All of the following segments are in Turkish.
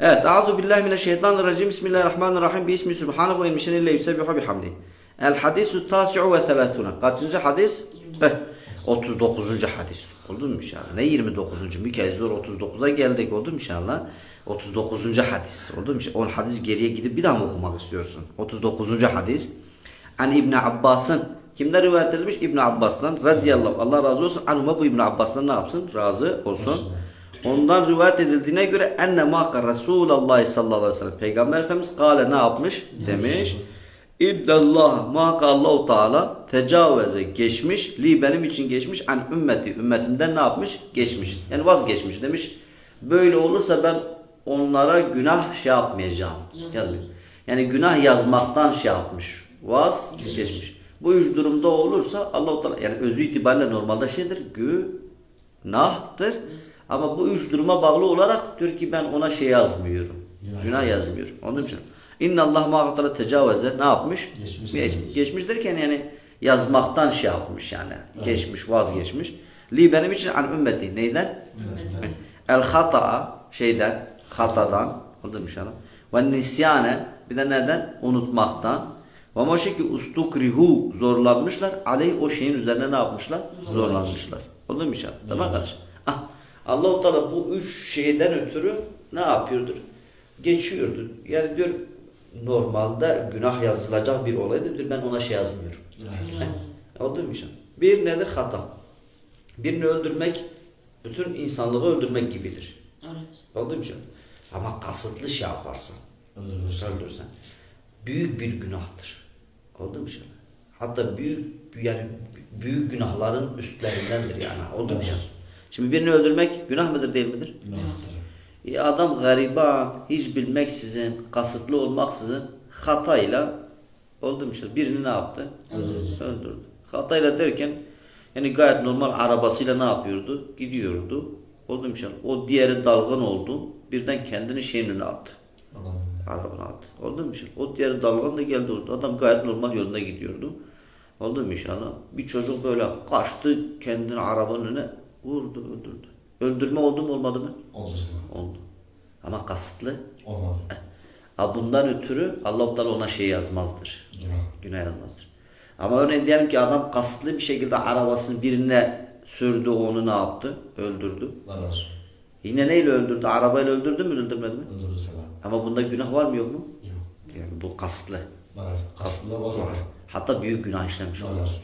Evet. Euzu billahi mineşşeytanirracim. Bismillahirrahmanirrahim. Bismi subhanahu ve inmişen illa yusebbihu bihamdi. El hadisu tasi'u ve thelathuna. Kaçıncı hadis? Eh, 39. hadis. Oldu mu inşallah? Ne 29. Bir kez zor 39'a geldik. Oldu mu inşallah? 39. hadis. Oldu mu inşallah? 10 hadis geriye gidip bir daha mı okumak istiyorsun? 39. hadis. An İbn Abbas'ın kimden rivayet edilmiş? İbn Abbas'tan radıyallahu Allah razı olsun. Anuma bu İbn Abbas'tan ne yapsın? Razı olsun. Ondan rivayet edildiğine göre enne maka Resulullah sallallahu aleyhi ve sellem Peygamber Efendimiz kale ne yapmış? Demiş. İllallah muhakkak Allahu Teala tecavüze geçmiş, li benim için geçmiş, an ümmeti, ümmetinden ne yapmış? Geçmiş. Yani vazgeçmiş demiş. Böyle olursa ben onlara günah şey yapmayacağım. Yani, yani günah yazmaktan şey yapmış. Vazgeçmiş. Bu üç durumda olursa Allahu Teala yani özü itibariyle normalde şeydir, günahtır. Ama bu üç duruma bağlı olarak diyor ki ben ona şey yazmıyorum. Günah Günah yazmıyorum. Onun için. İnna Allah mağfirata tecavüze ne yapmış? Geçmiş. Geç, geçmiş derken yani yazmaktan şey yapmış yani. Geçmiş, vazgeçmiş. Li benim için an ümmeti. Neyden? El hata şeyden, hatadan. Oldu mu inşallah? Ve nisyane bir de nereden? Unutmaktan. Ve maşeki ustukrihu zorlanmışlar. Aleyh o şeyin üzerine ne yapmışlar? Zorlanmışlar. Oldu mu inşallah? Tamam kardeşim. Ah, Allah-u Teala bu üç şeyden ötürü ne yapıyordur? Geçiyordur. Yani diyor normalde günah yazılacak bir olaydır. Diyor, ben ona şey yazmıyorum. Heh, Oldu mu inşallah? Bir nedir? Hata. Birini öldürmek bütün insanlığı öldürmek gibidir. Oldu mu inşallah? Ama kasıtlı şey yaparsan, Öldürürsen. öldürürsen büyük bir günahtır. Oldu mu inşallah? Hatta büyük yani büyük günahların üstlerindendir yani. Oldu mu inşallah? Şimdi birini öldürmek günah mıdır değil midir? Günahsız. E adam gariban, hiç bilmeksizin, kasıtlı olmaksızın hatayla oldu mu işte birini ne yaptı? Öldürdü. Öldürdü. Hatayla derken yani gayet normal arabasıyla ne yapıyordu? Gidiyordu. Oldu mu işte? O diğeri dalgın oldu. Birden kendini şeyin önüne attı. Adam. Arabanın attı. Oldu mu işte? O diğeri dalgın da geldi oldu. Adam gayet normal yolunda gidiyordu. Oldu mu inşallah? Bir çocuk böyle kaçtı kendini arabanın önüne vurdu öldürdü. Öldürme oldu mu olmadı mı? Oldu. Oldu. Ama kasıtlı. Olmadı. Ha bundan ötürü Allah Teala ona şey yazmazdır. Günah. Günah yazmazdır. Ama örneğin diyelim ki adam kasıtlı bir şekilde arabasını birine sürdü onu ne yaptı? Öldürdü. Olsun. Yine neyle öldürdü? Arabayla öldürdü mü öldürmedi mi? Öldürdü sana. Ama bunda günah var mı yok mu? Yok. Yani bu kasıtlı. Bana kasıtlı var? Hatta büyük günah işlemiş olsun.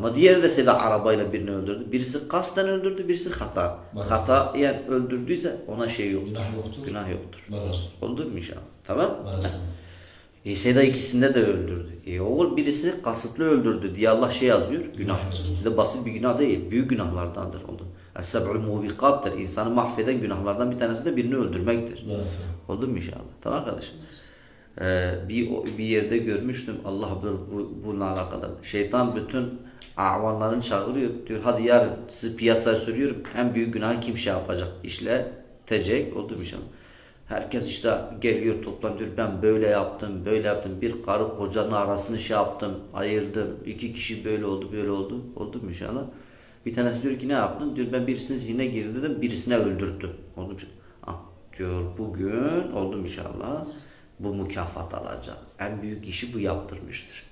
Ama diğeri de sebebi arabayla birini öldürdü. Birisi kasten öldürdü, birisi hata. Maalesef. Hata yani öldürdüyse ona şey yoktur. Günah yoktur. Günah yoktur. Olsun. Oldu mu inşallah? Tamam? Olsun. E, Seda ikisinde de öldürdü. E oğul birisi kasıtlı öldürdü diye Allah şey yazıyor. Günah. De basit bir günah değil. Büyük günahlardandır. Oldu. Es-seb'ul muvikattır. İnsanı mahveden günahlardan bir tanesi de birini öldürmektir. Olsun. Oldu mu inşallah? Tamam kardeşim. Ee, bir, bir yerde görmüştüm Allah bununla alakalı. Şeytan bütün avanlarını çağırıyor. Diyor hadi yarın sizi piyasaya sürüyorum. En büyük günah kim şey yapacak? İşletecek. Oldu mu inşallah? Herkes işte geliyor toplanıyor. Ben böyle yaptım, böyle yaptım. Bir karı kocanın arasını şey yaptım, ayırdım. İki kişi böyle oldu, böyle oldu. Oldu mu inşallah? Bir tanesi diyor ki ne yaptın? Diyor ben birisinin zihnine girdim, birisine öldürdüm. Oldu mu inşallah? Ah, diyor bugün oldu mu inşallah? Bu mükafat alacak. En büyük işi bu yaptırmıştır.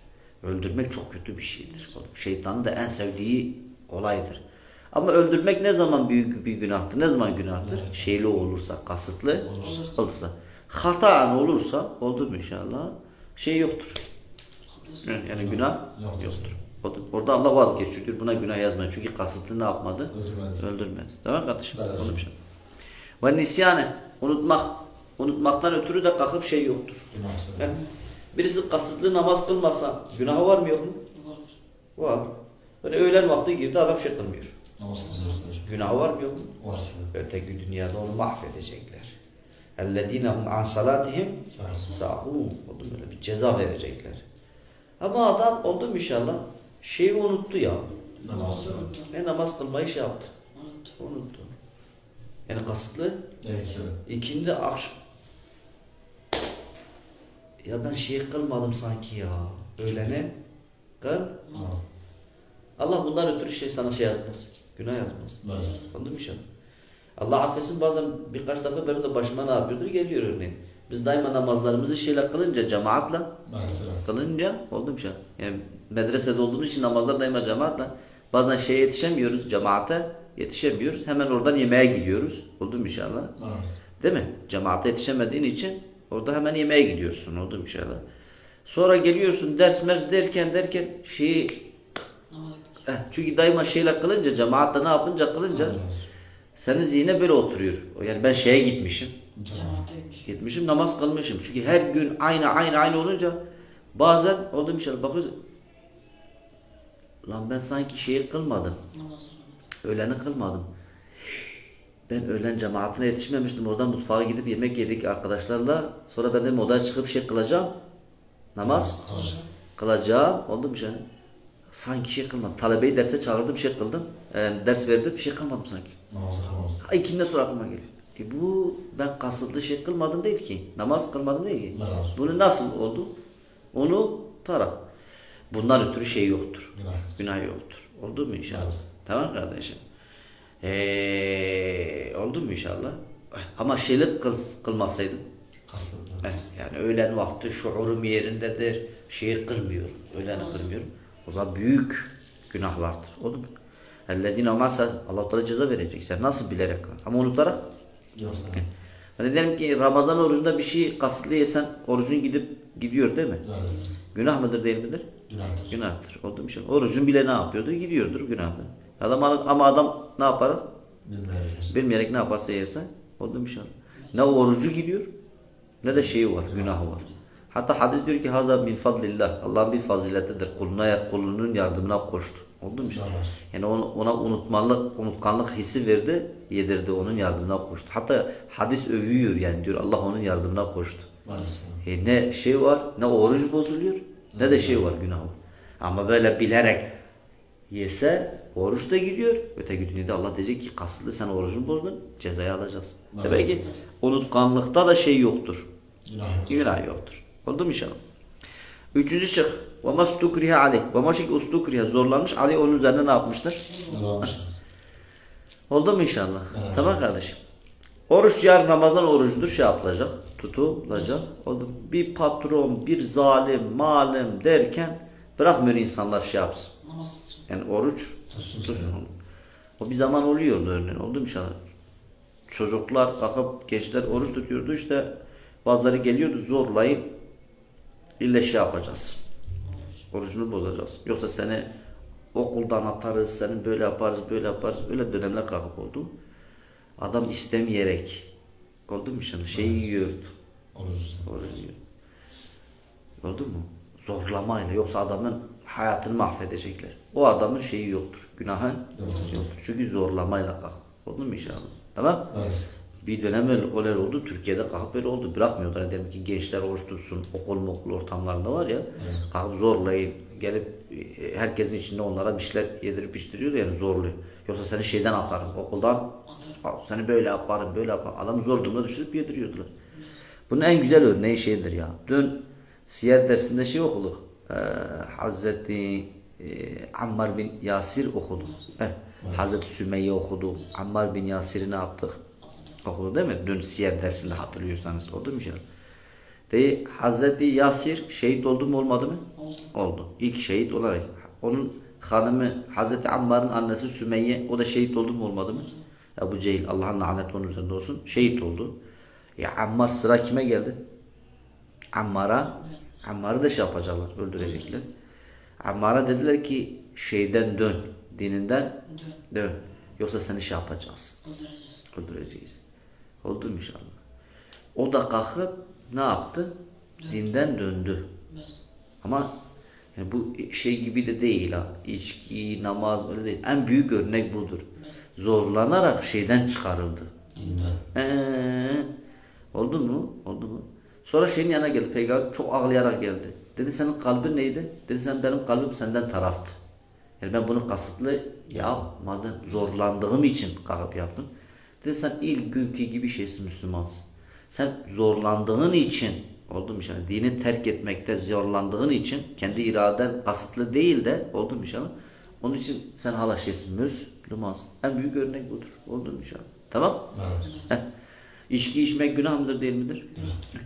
Öldürmek çok kötü bir şeydir. Şeytanın da en sevdiği olaydır. Ama öldürmek ne zaman büyük bir günahtır? Ne zaman günahtır? Şeyli olursa, kasıtlı Olursa. olursa. Hata olursa, oldu mu inşallah? Şey yoktur. Yani, yani günah Yoktur. yoktur. Orada- Allah vazgeçiyor. diyor, Buna günah yazmayın. Çünkü kasıtlı ne yapmadı? Öldürmedi. Öldürmedi. Tamam kardeşim? Evet. Onu bir şey. Ve nisyane. Unutmak. Unutmaktan ötürü de kalkıp şey yoktur. Günahsız. Yani birisi kasıtlı namaz kılmasa günahı var mı yok mu? Var. Böyle öğlen vakti girdi adam şey kılmıyor. Namaz kılsın. Günahı var mı yok mu? Varsa. Öteki dünyada onu mahvedecekler. اَلَّذ۪ينَ هُمْ عَنْ صَلَاتِهِمْ Sahip. sahun. Oldu böyle bir ceza verecekler. Ama adam oldu mu inşallah şeyi unuttu ya. Namaz kılın. Ne namaz kılmayı şey yaptı. Unuttu. Yani kasıtlı Evet. ikindi akşam. ya ben şey kılmadım sanki ya. Öğlene kıl. Tamam. Allah bundan ötürü şey sana şey yazmaz. Günah yazmaz. Anladın mı inşallah? Allah affetsin bazen birkaç defa benim de başıma ne yapıyordur geliyor örneğin. Biz daima namazlarımızı şeyle kılınca cemaatle Maalesef. kılınca oldu bir şey. Yani medresede olduğumuz için namazlar daima cemaatle. Bazen şeye yetişemiyoruz cemaate yetişemiyoruz. Hemen oradan yemeğe gidiyoruz. Oldu mu inşallah? Maalesef. Değil mi? Cemaate yetişemediğin için orada hemen yemeğe gidiyorsun. Oldu inşallah? Sonra geliyorsun ders mers derken derken şeyi Eh, çünkü daima şeyle kılınca cemaatle ne yapınca kılınca senin zihne böyle oturuyor. Yani ben şeye gitmişim. Gitmişim namaz kılmışım. Çünkü her gün aynı aynı aynı olunca bazen oldu bir şey bakıyoruz. Lan ben sanki şeyi kılmadım. Öğleni kılmadım. Ben öğlen cemaatine yetişmemiştim. Oradan mutfağa gidip yemek yedik arkadaşlarla. Sonra ben dedim odaya çıkıp şey kılacağım. Namaz kılacağım. Oldu bir şey. Sanki şey kılmadım. Talebeyi derse çağırdım şey kıldım. Ee, ders verdim şey kılmadım sanki. Namazı kılmamız. Ha, İkinden sonra aklıma geliyor. E bu ben kasıtlı şey kılmadım değil ki. Namaz kılmadım değil ki. Namaz. Bunu nasıl oldu? Onu tara. Bundan ötürü şey yoktur. Günah. Günah yoktur. Oldu mu inşallah? Evet. Tamam kardeşim. Ee, oldu mu inşallah? Ama şeyler kıl, kılmasaydın. Kasıtlı. Evet, yani öğlen vakti şuurum yerindedir. Şeyi kılmıyorum. Öğleni kılmıyorum. O zaman büyük günahlardır. Oldu mu? Ellezine masa Allah Teala ceza verecek. Sen nasıl bilerek? Ama unutarak. Yoksa Hani derim ki Ramazan orucunda bir şey kasıtlı yesen orucun gidip gidiyor değil mi? maalesef. Günah mıdır değil midir? Günahtır. Günahtır. Oldu mu şey? Orucun bile ne yapıyordu? Gidiyordur günahdır. Adam ama adam ne yapar? Bilmeyerek. Bilmeyerek ne yaparsa yerse oldu mu şey? Ne orucu gidiyor ne de şeyi var, günahı var. Hatta hadis diyor ki haza min fadlillah. Allah'ın bir faziletidir. Kuluna, kulunun yardımına koştu. Oldu mu işte? Yani ona, unutmalık, unutkanlık hissi verdi, yedirdi, onun yardımına koştu. Hatta hadis övüyor yani diyor Allah onun yardımına koştu. E ne şey var, ne oruç bozuluyor, ne de şey var, günah var. Ama böyle bilerek yese oruç da gidiyor. Öteki dünyada Allah diyecek ki kasıtlı sen orucunu bozdun, cezayı alacaksın. Evet. Demek ki unutkanlıkta da şey yoktur. Günah. Günah yoktur. Oldu mu inşallah? Üçüncü şık. Ve mastukrihe aleyh. Ve maşik ustukrihe zorlanmış. Ali onun üzerine ne yapmıştır? Oldu mu inşallah? Evet. Tamam kardeşim. Oruç yarın Ramazan orucudur şey yapılacak. Tutulacak. Oldu. mu? Bir patron, bir zalim, malim derken bırakmıyor insanlar şey yapsın. Yani oruç Tutsun. O bir zaman oluyordu örneğin. Oldu mu inşallah? Çocuklar kalkıp gençler oruç tutuyordu işte bazıları geliyordu zorlayıp ille şey yapacağız. Orucunu bozacağız. Yoksa seni okuldan atarız, seni böyle yaparız, böyle yaparız. Öyle dönemler kalkıp oldu. Adam istemeyerek oldu mu şimdi? Şeyi yiyordu. Orucu. Orucu yiyor. Oldu mu? Zorlamayla. Yoksa adamın hayatını mahvedecekler. O adamın şeyi yoktur. Günahı Yoktur. yoktur. Çünkü zorlamayla kalk. Oldu mu inşallah? Tamam? Maalesef. Bir dönem öyle, öyle oldu. Türkiye'de kalkıp böyle oldu. Bırakmıyorlar. Yani demek ki gençler oruç tutsun. Okul okul ortamlarında var ya. Kalkıp zorlayıp gelip e, herkesin içinde onlara bir şeyler yedirip içtiriyor yani zorluyor. Yoksa seni şeyden atarım. Okuldan "Al, seni böyle yaparım böyle yaparım. Adam zor durumda düşürüp yediriyordular. Bunun en güzel örneği şeydir ya. Dün siyer dersinde şey okuduk. Ee, Hazreti e, Ammar bin Yasir okuduk. Evet. Hazreti Sümeyye okuduk. Ammar bin Yasir'i ne yaptık? Okudu değil mi? Dün siyer dersinde hatırlıyorsanız. Oldu mu canım? De, Hazreti Yasir şehit oldu mu olmadı mı? Oldu. Oldu. İlk şehit olarak. Onun hanımı Hazreti Ammar'ın annesi Sümeyye o da şehit oldu mu olmadı mı? Ebu Cehil Allah'ın laneti onun üzerinde olsun. Şehit oldu. Ya Ammar sıra kime geldi? Ammar'a Ammar'ı da şey yapacaklar, öldürecekler. Ammar'a dediler ki şeyden dön, dininden Dön. dön. Yoksa seni şey yapacağız, Öldüreceğiz. öldüreceğiz. Oldu mu inşallah? O da kalkıp ne yaptı? Dinden döndü. Bes. Ama yani bu şey gibi de değil ha. İçki, namaz öyle değil. En büyük örnek budur. Zorlanarak şeyden çıkarıldı. Ee, oldu mu? Oldu mu? Sonra şeyin yanına geldi. Peygamber çok ağlayarak geldi. Dedi senin kalbin neydi? Dedi sen benim kalbim senden taraftı. Yani ben bunu kasıtlı yapmadım. Zorlandığım için kalkıp yaptım. Dedi sen ilk günkü gibi şeysin Müslümansın. Sen zorlandığın için oldu mu inşallah? Dini terk etmekte zorlandığın için kendi iraden kasıtlı değil de oldu mu inşallah? Onun için sen hala şeysin Müslümansın. En büyük örnek budur. Oldu mu inşallah? Tamam? Evet. Heh. İçki içmek günah mıdır değil midir?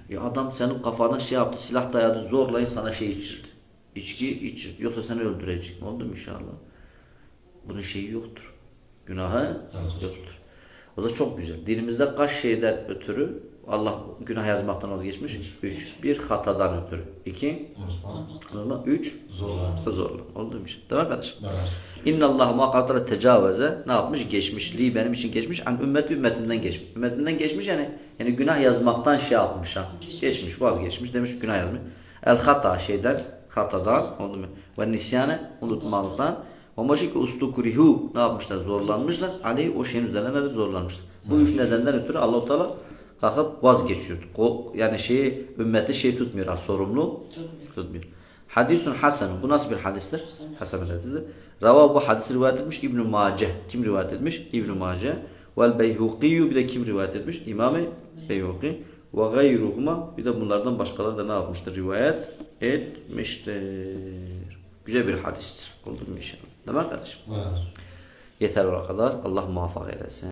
Ya adam senin kafana şey yaptı, silah dayadı, zorlayın sana şey içirdi. İçki içirdi. Yoksa seni öldürecek. Oldu mu inşallah? Bunun şeyi yoktur. Günahı Evet. yoktur. O da çok güzel. Dinimizde kaç şeyden ötürü Allah günah yazmaktan vazgeçmiş? Üç. Bir hatadan ötürü. İki. Unutma. Üç. Zorlandı. Zorla. Oldu mu işte? Tamam kardeşim? Evet. İnna Allah muhakkakatara tecavüze ne yapmış? Geçmişliği benim için geçmiş. Yani ümmet ümmetimden geçmiş. Ümmetimden geçmiş yani yani günah yazmaktan şey yapmış ha. Geçmiş, vazgeçmiş demiş günah yazmış. El hata şeyden, hatadan oldu mu? Ve nisyane unutmalıktan. Ve maşik ustukurihu ne yapmışlar? Zorlanmışlar. Aleyhi o şeyin üzerine nedir? Zorlanmışlar. Bu üç nedenden ötürü Allah-u Teala kalkıp vazgeçiyor. Yani şeyi ümmeti şey tutmuyor. Sorumlu tutmuyor. Hadisun hasen. Bu nasıl bir hadistir? Hasan bir hadistir. Rava bu hadisi rivayet etmiş İbn Mace. Kim rivayet etmiş? İbn Mace. Vel Beyhuqi bir de kim rivayet etmiş? İmam Beyhuqi. Ve gayruhuma bir de bunlardan başkaları da ne yapmıştır? Rivayet etmiştir. Güzel bir hadistir. Oldu mu inşallah? Tamam kardeşim? Evet. Yeter o kadar. Allah muvaffak eylesin.